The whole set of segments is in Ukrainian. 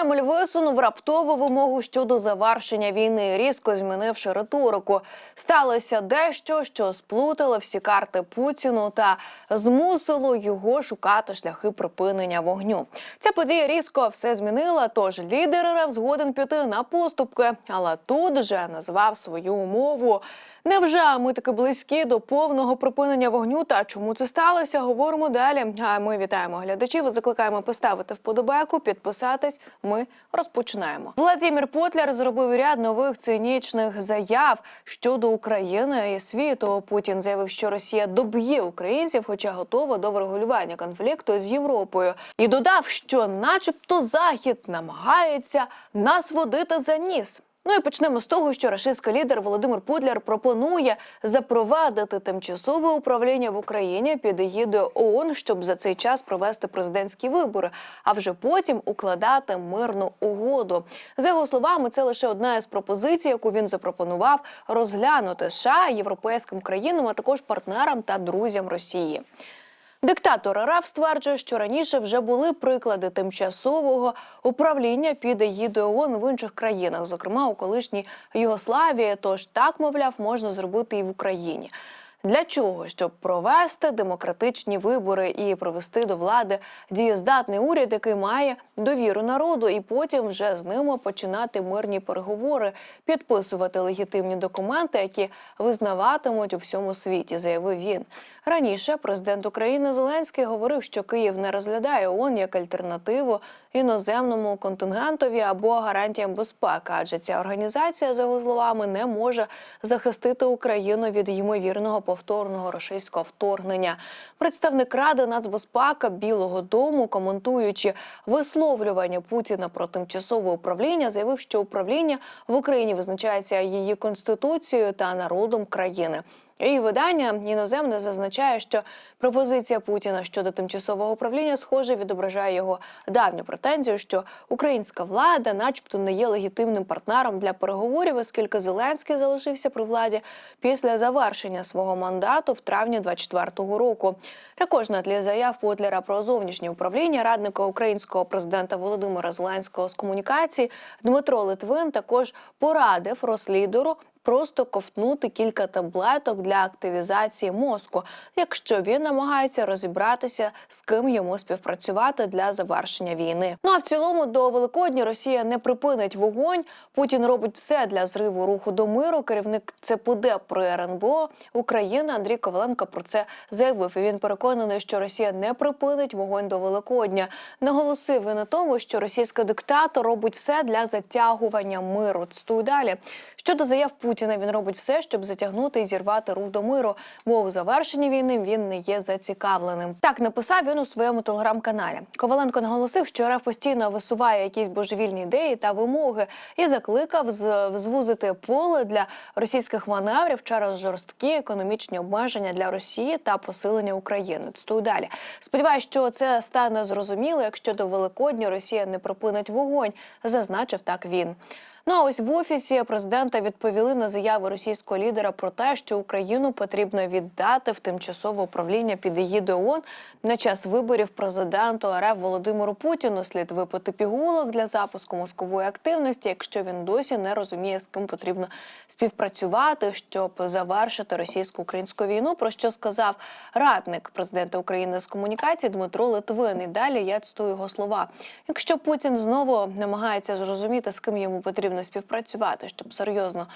Кремль висунув раптову вимогу щодо завершення війни, різко змінивши риторику. Сталося дещо, що сплутало всі карти Путіну та змусило його шукати шляхи припинення вогню. Ця подія різко все змінила. Тож лідер РФ згоден піти на поступки, але тут же назвав свою умову. Невже ми таки близькі до повного припинення вогню? Та чому це сталося? Говоримо далі. А ми вітаємо глядачів. і Закликаємо поставити вподобайку, підписатись. Ми розпочинаємо. Владимир Потляр зробив ряд нових цинічних заяв щодо України і світу. Путін заявив, що Росія доб'є українців, хоча готова до врегулювання конфлікту з Європою, і додав, що, начебто, захід намагається нас водити за ніс. Ну і почнемо з того, що рашистський лідер Володимир Путляр пропонує запровадити тимчасове управління в Україні під егідою ООН, щоб за цей час провести президентські вибори, а вже потім укладати мирну угоду. За його словами, це лише одна із пропозицій, яку він запропонував розглянути США, європейським країнам, а також партнерам та друзям Росії. Диктатор РФ стверджує, що раніше вже були приклади тимчасового управління під егідою ООН в інших країнах, зокрема у колишній Югославії. Тож так, мовляв, можна зробити і в Україні. Для чого? Щоб провести демократичні вибори і привести до влади дієздатний уряд, який має довіру народу, і потім вже з ними починати мирні переговори, підписувати легітимні документи, які визнаватимуть у всьому світі, заявив він. Раніше президент України Зеленський говорив, що Київ не розглядає ООН як альтернативу іноземному контингентові або гарантіям безпеки, адже ця організація, за його словами, не може захистити Україну від ймовірного повторного російського вторгнення. Представник ради нацбезпеки Білого Дому, коментуючи висловлювання Путіна про тимчасове управління, заявив, що управління в Україні визначається її конституцією та народом країни. І видання іноземне зазначає, що пропозиція Путіна щодо тимчасового управління схоже відображає його давню претензію, що українська влада, начебто, не є легітимним партнером для переговорів, оскільки Зеленський залишився при владі після завершення свого мандату в травні 24-го року. Також на тлі заяв Потлера про зовнішнє управління радника українського президента Володимира Зеленського з комунікації Дмитро Литвин також порадив розслідеру просто ковтнути кілька таблеток для активізації мозку, якщо він намагається розібратися, з ким йому співпрацювати для завершення війни. Ну а в цілому до Великодня Росія не припинить вогонь. Путін робить все для зриву руху до миру. Керівник ЦПД при РНБО України Андрій Коваленко про це заявив. І Він переконаний, що Росія не припинить вогонь до Великодня. Наголосив він на тому, що російський диктатор робить все для затягування миру. Цитую далі щодо заяв Путіна. Він робить все, щоб затягнути і зірвати рух до миру. Бо у завершенні війни він не є зацікавленим. Так написав він у своєму телеграм-каналі. Коваленко наголосив, що РФ постійно висуває якісь божевільні ідеї та вимоги і закликав звузити поле для російських маневрів через жорсткі економічні обмеження для Росії та посилення України. Цитую далі. Сподіваюсь, що це стане зрозуміло, якщо до Великодня Росія не припинить вогонь, зазначив так він. Ну а ось в офісі президента відповіли на заяви російського лідера про те, що Україну потрібно віддати в тимчасове управління під егідою ООН на час виборів президенту РФ Володимиру Путіну. Слід випити пігулок для запуску мозкової активності, якщо він досі не розуміє, з ким потрібно співпрацювати, щоб завершити російсько-українську війну. Про що сказав радник президента України з комунікації Дмитро Литвин. І далі я цитую його слова. Якщо Путін знову намагається зрозуміти, з ким йому потрібно співпрацювати, щоб серйозно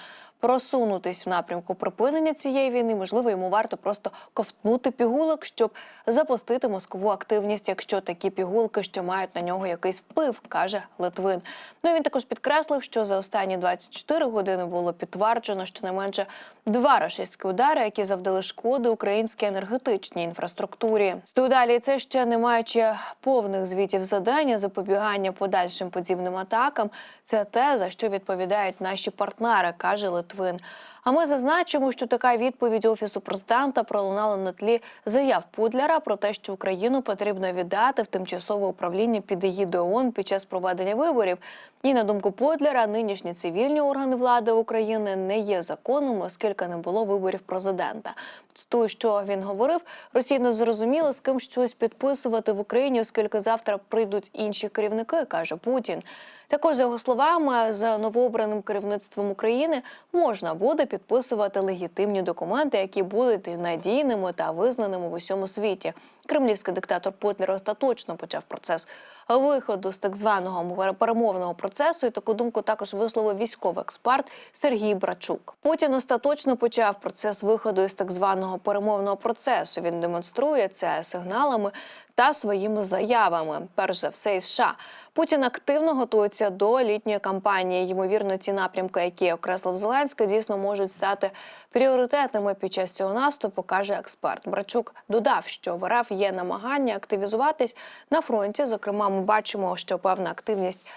просунутись в напрямку припинення цієї війни, можливо, йому варто просто ковтнути пігулок, щоб запустити мозкову активність, якщо такі пігулки ще мають на нього якийсь вплив, каже Литвин. Ну і він також підкреслив, що за останні 24 години було підтверджено щонайменше два рашистські удари, які завдали шкоди українській енергетичній інфраструктурі. Стою далі це ще не маючи повних звітів задання, запобігання подальшим подібним атакам. Це те за що відповідають наші партнери, каже Литвин. Литвин. А ми зазначимо, що така відповідь офісу президента пролунала на тлі заяв Пудляра про те, що Україну потрібно віддати в тимчасове управління під егідою ООН під час проведення виборів. І на думку Пудляра, нинішні цивільні органи влади України не є законом, оскільки не було виборів президента. Цитую, що він говорив, Росія не зрозуміла з ким щось підписувати в Україні, оскільки завтра прийдуть інші керівники, каже Путін. Також за його словами, з новообраним керівництвом України можна буде підписувати легітимні документи, які будуть надійними та визнаними в усьому світі. Кремлівський диктатор Путлер остаточно почав процес виходу з так званого перемовного процесу. І таку думку також висловив військовий експерт Сергій Брачук. Путін остаточно почав процес виходу із так званого перемовного процесу. Він демонструє це сигналами та своїми заявами. Перш за все, із США. Путін активно готується до літньої кампанії. Ймовірно, ці напрямки, які окреслив Зеленський, дійсно можуть стати пріоритетними під час цього наступу, каже експерт. Брачук додав, що в РФ є намагання активізуватись на фронті. Зокрема, ми бачимо, що певна активність.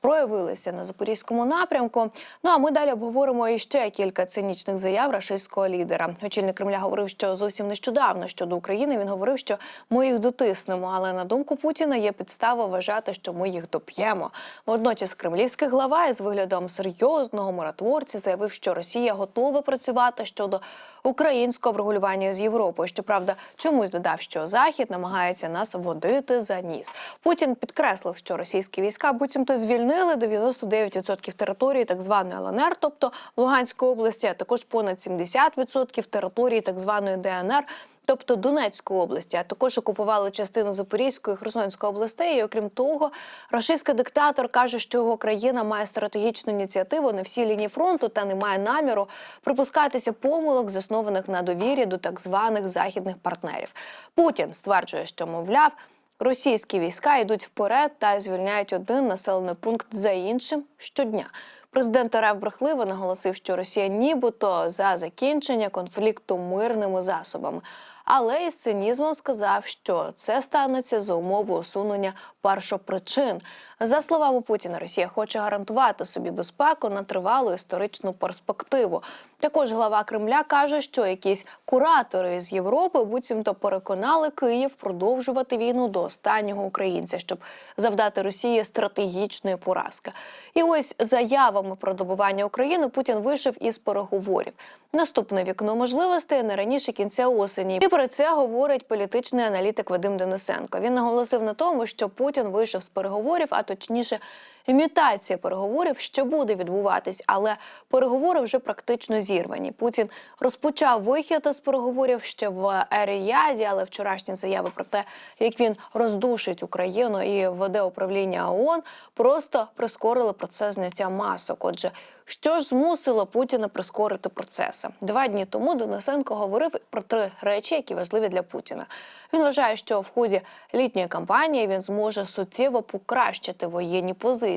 Проявилися на запорізькому напрямку. Ну а ми далі обговоримо іще кілька цинічних заяв рашистського лідера. Очільник Кремля говорив, що зовсім нещодавно щодо України він говорив, що ми їх дотиснемо. Але на думку Путіна є підстава вважати, що ми їх доп'ємо. Водночас, кремлівський глава із виглядом серйозного миротворця заявив, що Росія готова працювати щодо українського врегулювання з Європою. Щоправда, чомусь додав, що Захід намагається нас водити за ніс. Путін підкреслив, що російські війська буцімто звільнили 99% території так званої ЛНР, тобто Луганської області, а також понад 70% території так званої ДНР. Тобто Донецької області, а також окупували частину Запорізької і Херсонської областей. І окрім того, російський диктатор каже, що його країна має стратегічну ініціативу на всій лінії фронту та не має наміру припускатися помилок, заснованих на довірі до так званих західних партнерів. Путін стверджує, що мовляв. Російські війська йдуть вперед та звільняють один населений пункт за іншим щодня. Президент РФ брехливо наголосив, що Росія нібито за закінчення конфлікту мирними засобами. Але із цинізмом сказав, що це станеться за умови усунення першопричин. За словами Путіна, Росія хоче гарантувати собі безпеку на тривалу історичну перспективу. Також глава Кремля каже, що якісь куратори з Європи буцімто переконали Київ продовжувати війну до останнього українця, щоб завдати Росії стратегічної поразки. І ось заявами про добування України Путін вийшов із переговорів. Наступне вікно можливостей не раніше кінця осені. І про це говорить політичний аналітик Вадим Денисенко. Він наголосив на тому, що Путін вийшов з переговорів, а точніше. Імітація переговорів ще буде відбуватись, але переговори вже практично зірвані. Путін розпочав вихід з переговорів ще в Еріяді, але вчорашні заяви про те, як він роздушить Україну і веде управління ООН, просто прискорили процес зняття масок. Отже, що ж змусило Путіна прискорити процеси? Два дні тому Денисенко говорив про три речі, які важливі для Путіна. Він вважає, що в ході літньої кампанії він зможе суттєво покращити воєнні позиції.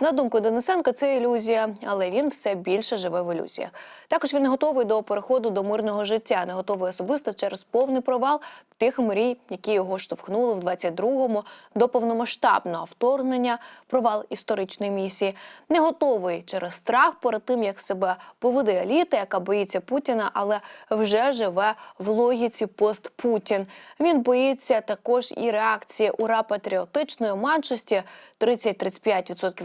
На думку Денисенка, це ілюзія, але він все більше живе в ілюзіях. Також він не готовий до переходу до мирного життя, не готовий особисто через повний провал тих мрій, які його штовхнули в 22-му до повномасштабного вторгнення, провал історичної місії, не готовий через страх перед тим, як себе поведе еліта, яка боїться Путіна, але вже живе в логіці пост-Путін. Він боїться також і реакції ура патріотичної меншості 30-35%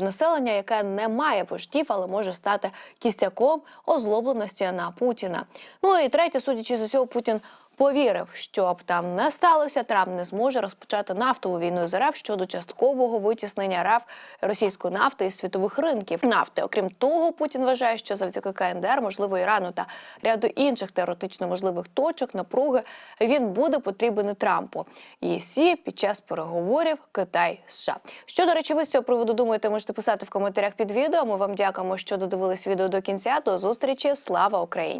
населення, яке не має вождів, але може стати кістяком озлобленості на Путіна. Ну і третє, судячи з усього, Путін. Повірив, що б там не сталося, Трамп не зможе розпочати нафтову війну з РФ щодо часткового витіснення РФ російської нафти із світових ринків нафти. Окрім того, Путін вважає, що завдяки КНДР, можливо, Ірану та ряду інших теоретично можливих точок напруги він буде потрібен і Трампу. І сі під час переговорів Китай США. Що до речі, ви з цього приводу думаєте, можете писати в коментарях під відео. Ми вам дякуємо, що додивились відео до кінця. До зустрічі. Слава Україні!